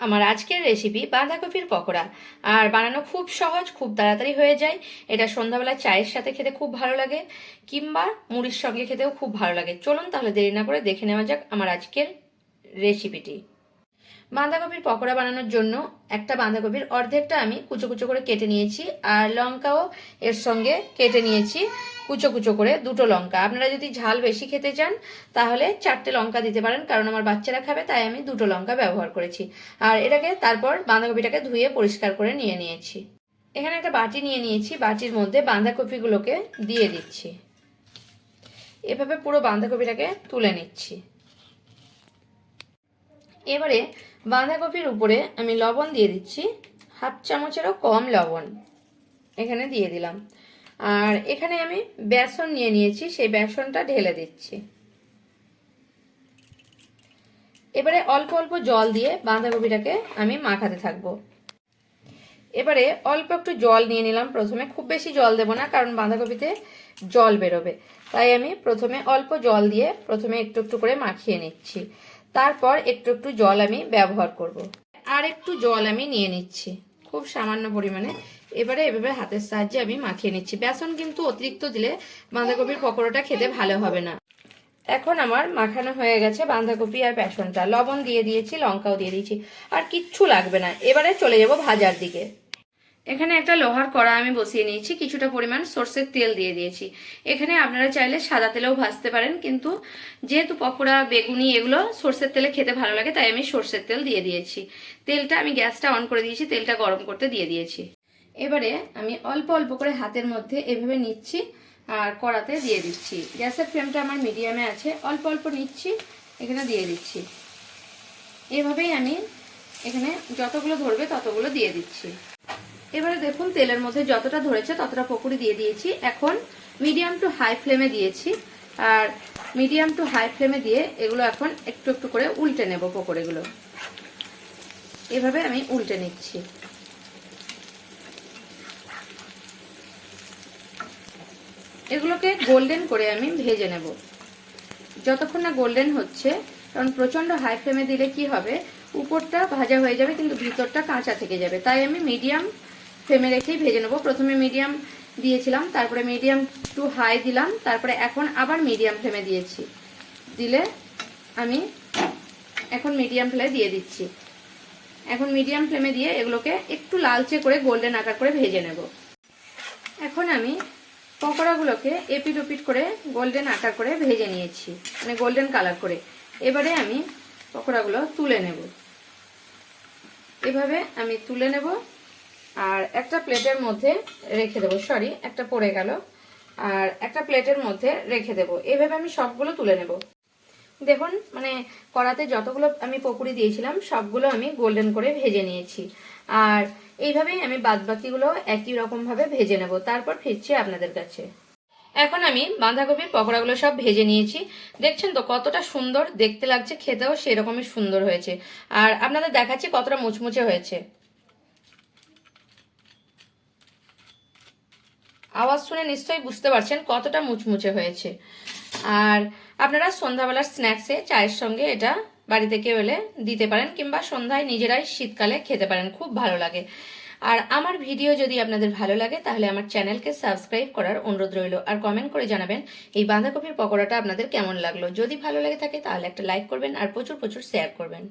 আমার আজকের রেসিপি বাঁধাকপির পকোড়া। আর বানানো খুব সহজ, খুব তাড়াতাড়ি হয়ে যায়। এটা সন্ধ্যাবেলা চায়ের সাথে খেতে খুব ভালো লাগে, কিংবা মুড়ির সঙ্গে খেতেও খুব ভালো লাগে। চলুন তাহলে দেরি না করে দেখে নেওয়া যাক আমার আজকের রেসিপিটি বাঁধাকপির পকোড়া বানানোর জন্য একটা বাঁধাকপির অর্ধেকটা আমি কুচো কুচো করে কেটে নিয়েছি, আর লঙ্কাও এর সঙ্গে কেটে নিয়েছি কুচো কুচো করে দুটো লঙ্কা। আপনারা যদি ঝাল বেশি খেতে চান, তাহলে চারটে লঙ্কা দিতে পারেন, কারণ আমার বাচ্চারা খাবে, তাই আমি দুটো লঙ্কা ব্যবহার করেছি। আর এটাকে তারপর বাঁধাকপিটাকে ধুয়ে পরিষ্কার করে নিয়ে নিয়েছি। এখানে একটা বাটি নিয়ে নিয়েছি, বাটির মধ্যে বাঁধাকপিগুলোকে দিয়ে দিচ্ছি। এভাবে পুরো বাঁধাকপিটাকে তুলে নিচ্ছি। এবারে বাঁধাকপির উপরে আমি লবণ দিয়ে দিচ্ছি। হাফ চামচেরও কম লবণ এখানে দিয়ে দিলাম। আর এখানে আমি বেসন নিয়ে নিয়েছি, সেই বেসনটা ঢেলে দিচ্ছি। এবারে অল্প অল্প জল দিয়ে বাঁধাকপিটাকে আমি মাখাতে থাকব। এবারে অল্প একটু জল নিয়ে নিলাম। প্রথমে খুব বেশি জল দেবো না, কারণ বাঁধাকপিতে জল বেরোবে। তাই আমি প্রথমে অল্প জল দিয়ে প্রথমে একটু একটু করে মাখিয়ে নিচ্ছি। তারপর একটু একটু জল আমি ব্যবহার করব। আর একটু জল আমি নিয়ে নিচ্ছি, খুব সামান্য পরিমাণে। এবারে এভাবে হাতের সাহায্যে আমি মাখিয়ে নিচ্ছি। বেসন কিন্তু অতিরিক্ত দিলে বাঁধাকপির পকোড়াটা খেতে ভালো হবে না। এখন আমার মাখানো হয়ে গেছে বাঁধাকপি আর বেসনটা। লবণ দিয়ে দিয়েছি, লঙ্কাও দিয়ে দিয়েছি। আর কিচ্ছু লাগবে না। এবারে চলে যাব ভাজার দিকে। এখানে একটা লোহার কড়া আমি বসিয়ে নিয়েছি, কিছুটা পরিমাণ সর্ষের তেল দিয়ে দিয়েছি। এখানে আপনারা চাইলে সাদা তেলেও ভাজতে পারেন, কিন্তু যেহেতু পকোড়া, বেগুনি এগুলো সর্ষের তেলে খেতে ভালো লাগে, তাই আমি সর্ষের তেল দিয়ে দিয়েছি। তেলটা আমি গ্যাসটা অন করে দিয়েছি, তেলটা গরম করতে দিয়ে দিয়েছি। এবারে আমি অল্প অল্প করে হাতের মধ্যে এভাবে নিচ্ছি আর কড়াতে দিয়ে দিচ্ছি। গ্যাসের ফ্লেমটা আমার মিডিয়ামে আছে, অল্প অল্প নিচ্ছি, এখানে দিয়ে দিচ্ছি। এভাবেই আমি এখানে যতগুলো ধরবে ততগুলো দিয়ে দিচ্ছি। এবারে দেখুন, তেলের মধ্যে যতটা ধরেছে ততটা পকুড়ি দিয়ে দিয়েছি। এখন মিডিয়াম টু হাই ফ্লেমে দিয়েছি। আর মিডিয়াম টু হাই ফ্লেমে দিয়ে এগুলো এখন একটু একটু করে উল্টে নেব পকোড়িগুলো। এভাবে আমি উল্টে নিচ্ছি। এগুলোকে গোল্ডেন করে আমি ভেজে নেব। যতক্ষণ না গোল্ডেন হচ্ছে, কারণ প্রচণ্ড হাই ফ্লেমে দিলে কি হবে? উপরটা ভাজা হয়ে যাবে, কিন্তু ভিতরটা কাঁচা থেকে যাবে। তাই আমি মিডিয়াম ফ্লেমে রেখেই ভেজে নেব। প্রথমে মিডিয়াম দিয়েছিলাম, তারপরে মিডিয়াম টু হাই দিলাম, তারপরে এখন আবার মিডিয়াম ফ্লেমে দিয়েছি। দিলে আমি এখন মিডিয়াম ফ্লেমে দিয়ে দিচ্ছি। এখন মিডিয়াম ফ্লেমে দিয়ে এগুলোকে একটু লালচে করে গোল্ডেন আকার করে ভেজে নেব। এখন আমি পকোড়াগুলোকে এপিট ওপিট করে গোল্ডেন আকার করে ভেজে নিয়েছি মানে গোল্ডেন কালার করে। এবারে আমি পকোড়াগুলো তুলে নেব। এভাবে আমি তুলে নেব। আর একটা প্লেটের মধ্যে রেখে দেবো সরি একটা পড়ে গেল। আর একটা প্লেটের মধ্যে রেখে দেবো। এভাবে আমি সবগুলো তুলে নেব। দেখুন মানে কড়াতে যতগুলো আমি পকুড়ি দিয়েছিলাম, সবগুলো আমি গোল্ডেন করে ভেজে নিয়েছি। আর এইভাবেই আমি বাদ বাকিগুলো একই রকমভাবে ভেজে নেব। তারপর ফিরছি আপনাদের কাছে। এখন আমি বাঁধাকপির পকোড়াগুলো সব ভেজে নিয়েছি। দেখছেন তো কতটা সুন্দর, দেখতে লাগছে, খেতেও সেরকমই সুন্দর হয়েছে। আর আপনাদের দেখাচ্ছি কতটা মুচমুচে হয়েছে। আওয়াজ শুনে নিশ্চয়ই বুঝতে পারছেন কতটা মুচমুচে হয়েছে। আর আপনারা সন্ধ্যাবেলার স্ন্যাক্সে চায়ের সঙ্গে এটা বাড়িতে কেউ এলে দিতে পারেন কিংবা সন্ধ্যায় নিজেরাই শীতকালে খেতে পারেন, খুব ভালো লাগে। আর আমার ভিডিও যদি আপনাদের ভালো লাগে, তাহলে আমার চ্যানেলকে সাবস্ক্রাইব করার অনুরোধ রইল। আর কমেন্ট করে জানাবেন এই বাঁধাকপির পকোড়াটা আপনাদের কেমন লাগল। যদি ভালো লাগে থাকে, তাহলে একটা লাইক করবেন আর প্রচুর প্রচুর শেয়ার করবেন।